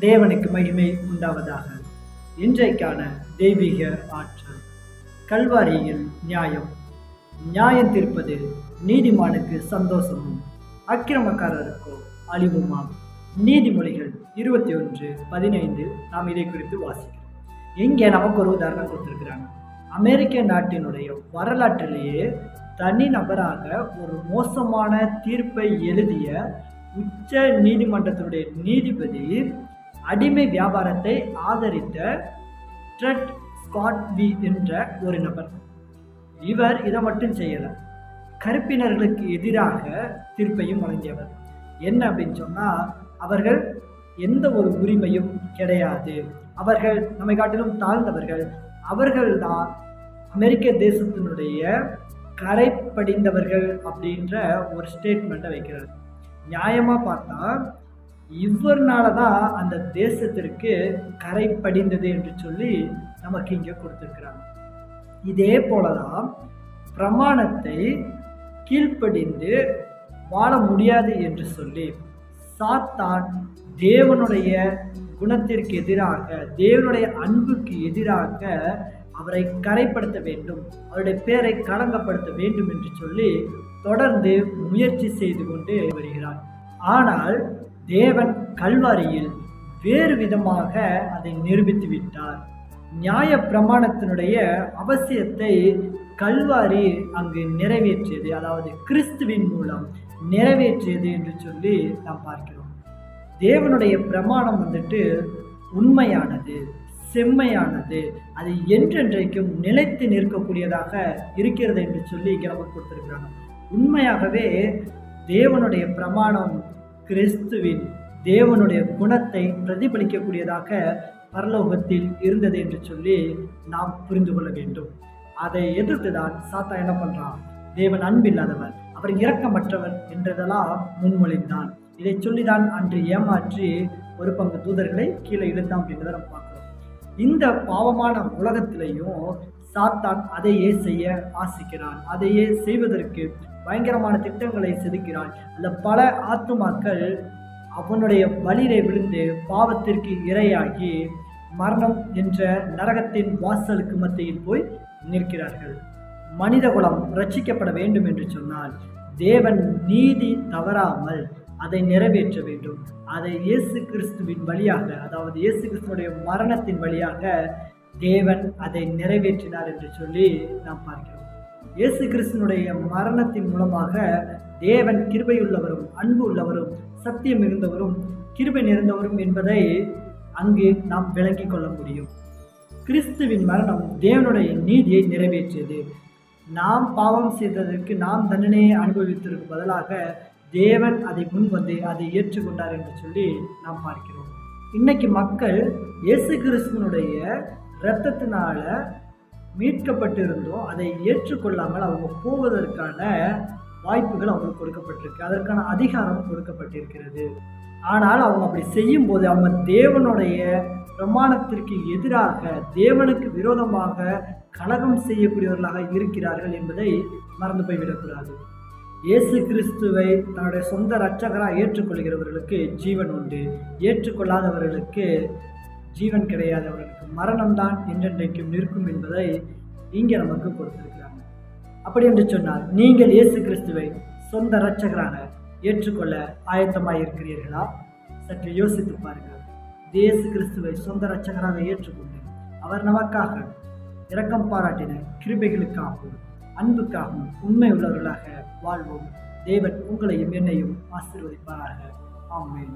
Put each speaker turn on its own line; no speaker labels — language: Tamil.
தேவனுக்கு மகிமை உண்டாவதாக. இன்றைக்கான தெய்வீக ஆற்றல். கல்வாரியில் நியாயம். நியாயம் தீர்ப்பது நீதிமானுக்கு சந்தோஷமும் அக்கிரமக்காரருக்கோ அழிவுமாம். நீதிமொழிகள் இருபத்தி ஒன்று பதினைந்து நாம் இதை குறித்து வாசிக்கிறோம். இங்கே நமக்கு ஒரு உதாரணம் கொடுத்துருக்கிறாங்க. அமெரிக்க நாட்டினுடைய வரலாற்றிலேயே தனி நபராக ஒரு மோசமான தீர்ப்பை எழுதிய உச்ச நீதிமன்றத்தினுடைய நீதிபதி அடிமை வியாபாரத்தை ஆதரித்த ட்ரெட் ஸ்காட் வி என்ற ஒரு நபர். இவர் இதை மட்டும் செய்யலை. கருப்பினர்களுக்கு எதிராக தீர்ப்பையும் வழங்கியவர். என்ன அப்படின்னு சொன்னால் அவர்கள் எந்த ஒரு உரிமையும் கிடையாது. அவர்கள் நம்மை காட்டிலும் தாழ்ந்தவர்கள். அவர்கள்தான் அமெரிக்க தேசத்தினுடைய கரை படிந்தவர்கள் அப்படின்ற ஒரு ஸ்டேட்மெண்ட்டை வைக்கிறார். நியாயமாக பார்த்தா இவர்னால தான் அந்த தேசத்திற்கு கரை படிந்தது என்று சொல்லி நமக்கு இங்கே கொடுத்துருக்குறாங்க. இதே போல தான் பிரமாணத்தை கீழ்ப்படிந்து வாழ முடியாது என்று சொல்லி சாத்தான் தேவனுடைய குணத்திற்கு எதிராக தேவனுடைய அன்புக்கு எதிராக அவரை கரைப்படுத்த வேண்டும் அவருடைய பேரை களங்கப்படுத்த வேண்டும் என்று சொல்லி தொடர்ந்து முயற்சி செய்து கொண்டு வருகிறார் ஆனால் தேவன் கல்வாரியில் வேறு விதமாக அதை நிரூபித்து விட்டார். நியாய பிரமாணத்தினுடைய அவசியத்தை கல்வாரி அங்கு நிறைவேற்றியது. அதாவது கிறிஸ்துவின் மூலம் நிறைவேற்றியது என்று சொல்லி நாம் பார்க்கிறோம். தேவனுடைய பிரமாணம் வந்துட்டு உண்மையானது செம்மையானது. அது என்றென்றைக்கும் நிலைத்து நிற்கக்கூடியதாக இருக்கிறது என்று சொல்லி இங்கே நமக்கு உண்மையாகவே தேவனுடைய பிரமாணம் கிறிஸ்துவின் தேவனுடைய குணத்தை பிரதிபலிக்கக்கூடியதாக பரலோகத்தில் இருந்தது என்று சொல்லி நாம் புரிந்து கொள்ள வேண்டும். அதை எதிர்த்து தான் சாத்தா என்ன பண்ணுறான் தேவன் அன்பில்லாதவர் அவர் இரக்கமற்றவர் என்றதெல்லாம் முன்மொழிந்தான். இதை சொல்லிதான் அன்று ஏமாற்றி ஒரு பங்கு தூதர்களை கீழே இழுத்தான் அப்படின்றத நம்ம பார்க்குறோம். இந்த பாவமான உலகத்திலையும் சாத்தான் அதையே செய்ய ஆசிக்கிறான். அதையே செய்வதற்கு பயங்கரமான திட்டங்களை செதுக்கிறான். அந்த பல ஆத்துமாக்கள் அவனுடைய வழியிலே விழுந்து பாவத்திற்கு இரையாகி மரணம் என்ற நரகத்தின் வாசலுக்கு மத்தியில் போய் நிற்கிறார்கள். மனிதகுலம் ரட்சிக்கப்பட வேண்டும் என்று சொன்னால் தேவன் நீதி தவறாமல் அதை நிறைவேற்ற வேண்டும். அதை இயேசு கிறிஸ்துவின் வழியாக அதாவது இயேசு கிறிஸ்துவனுடைய மரணத்தின் வழியாக தேவன் அதை நிறைவேற்றினார் என்று சொல்லி நாம் பார்க்கிறோம். இயேசு கிறிஸ்தனுடைய மரணத்தின் மூலமாக தேவன் கிருபையுள்ளவரும் அன்பு உள்ளவரும் சத்தியம் இருந்தவரும் கிருபை நிறைந்தவரும் என்பதை அங்கு நாம் விளங்கிக் கொள்ள முடியும். கிறிஸ்துவின் மரணம் தேவனுடைய நீதியை நிறைவேற்றியது. நாம் பாவம் செய்ததற்கு நாம் தண்டனையை அனுபவித்ததற்கு பதிலாக தேவன் அதை முன் வந்து அதை ஏற்றுக்கொண்டார் என்று சொல்லி நாம் பார்க்கிறோம். இன்னைக்கு மக்கள் இயேசு கிறிஸ்துவனுடைய இரத்தத்தினால மீட்கப்பட்டிருந்தோம் அதை ஏற்றுக்கொள்ளாமல் அவங்க போவதற்கான வாய்ப்புகள் அவங்களுக்கு கொடுக்கப்பட்டிருக்கு. அதற்கான அதிகாரம் கொடுக்கப்பட்டிருக்கிறது. ஆனால் அவங்க அப்படி செய்யும் போது அவங்க தேவனுடைய பிரமாணத்திற்கு எதிராக தேவனுக்கு விரோதமாக கலகம் செய்யக்கூடியவர்களாக இருக்கிறார்கள் என்பதை மறந்து போய்விடக்கூடாது. இயேசு கிறிஸ்துவை தன்னுடைய சொந்த இரட்சகராக ஏற்றுக்கொள்கிறவர்களுக்கு ஜீவன் உண்டு. ஏற்றுக்கொள்ளாதவர்களுக்கு ஜீவன் கிடையாது அவர்களுக்கு மரணம்தான் என்றென்றைக்கும் நிற்கும் என்பதை இங்கே நமக்கு கொடுத்திருக்கிறாங்க. அப்படி என்று சொன்னால் நீங்கள் இயேசு கிறிஸ்துவை சொந்த இரட்சகராக ஏற்றுக்கொள்ள ஆயத்தமாக இருக்கிறீர்களா சற்று யோசித்து பாருங்கள் இயேசு கிறிஸ்துவை சொந்த இரட்சகராக ஏற்றுக்கொண்டு அவர் நமக்காக இரக்கம் பாராட்டின கிருபைகளுக்காகவும் அன்புக்காகவும் உண்மை உள்ளவர்களாக வாழ்வோம். தேவன் உங்களையும் என்னையும் ஆசீர்வதிப்பாராக. ஆமென்.